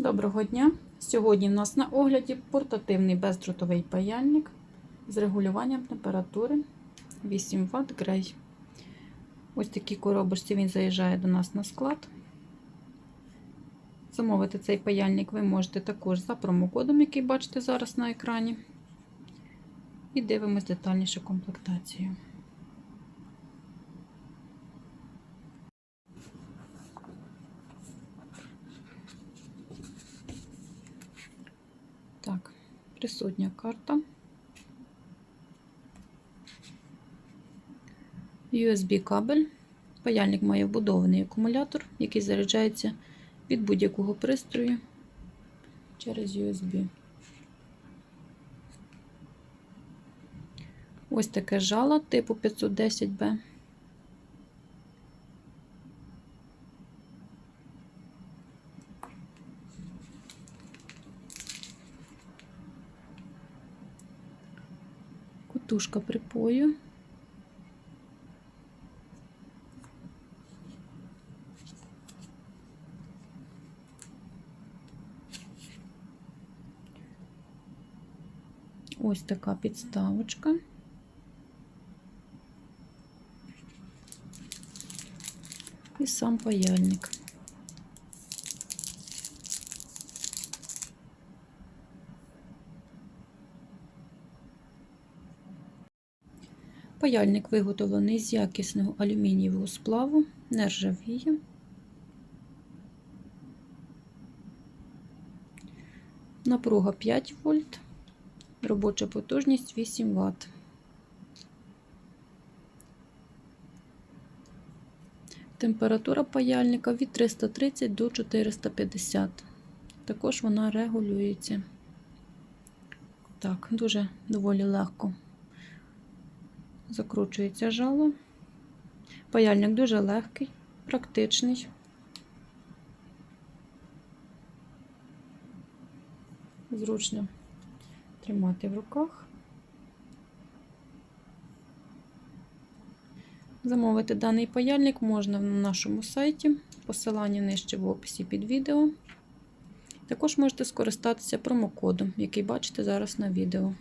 Доброго дня! Сьогодні в нас на огляді портативний бездротовий паяльник з регулюванням температури 8 Вт Грей. Ось такі коробочці він заїжджає до нас на склад. Замовити цей паяльник ви можете також за промокодом, який бачите зараз на екрані. І дивимось детальніше комплектацію. Так, присутня карта. USB кабель. Паяльник має вбудований акумулятор, який заряджається від будь-якого пристрою через USB. Ось таке жало типу 510B. Кутушка припою. Ось така підставочка. І сам паяльник. Паяльник виготовлений з якісного алюмінієвого сплаву, не ржавіє. Напруга 5 вольт, робоча потужність 8 Вт. Температура паяльника від 330 до 450. Також вона регулюється. Так, дуже доволі легко закручується жало. Паяльник дуже легкий, практичний. Зручно тримати в руках. Замовити даний паяльник можна на нашому сайті, посилання нижче в описі під відео. Також можете скористатися промокодом, який бачите зараз на відео.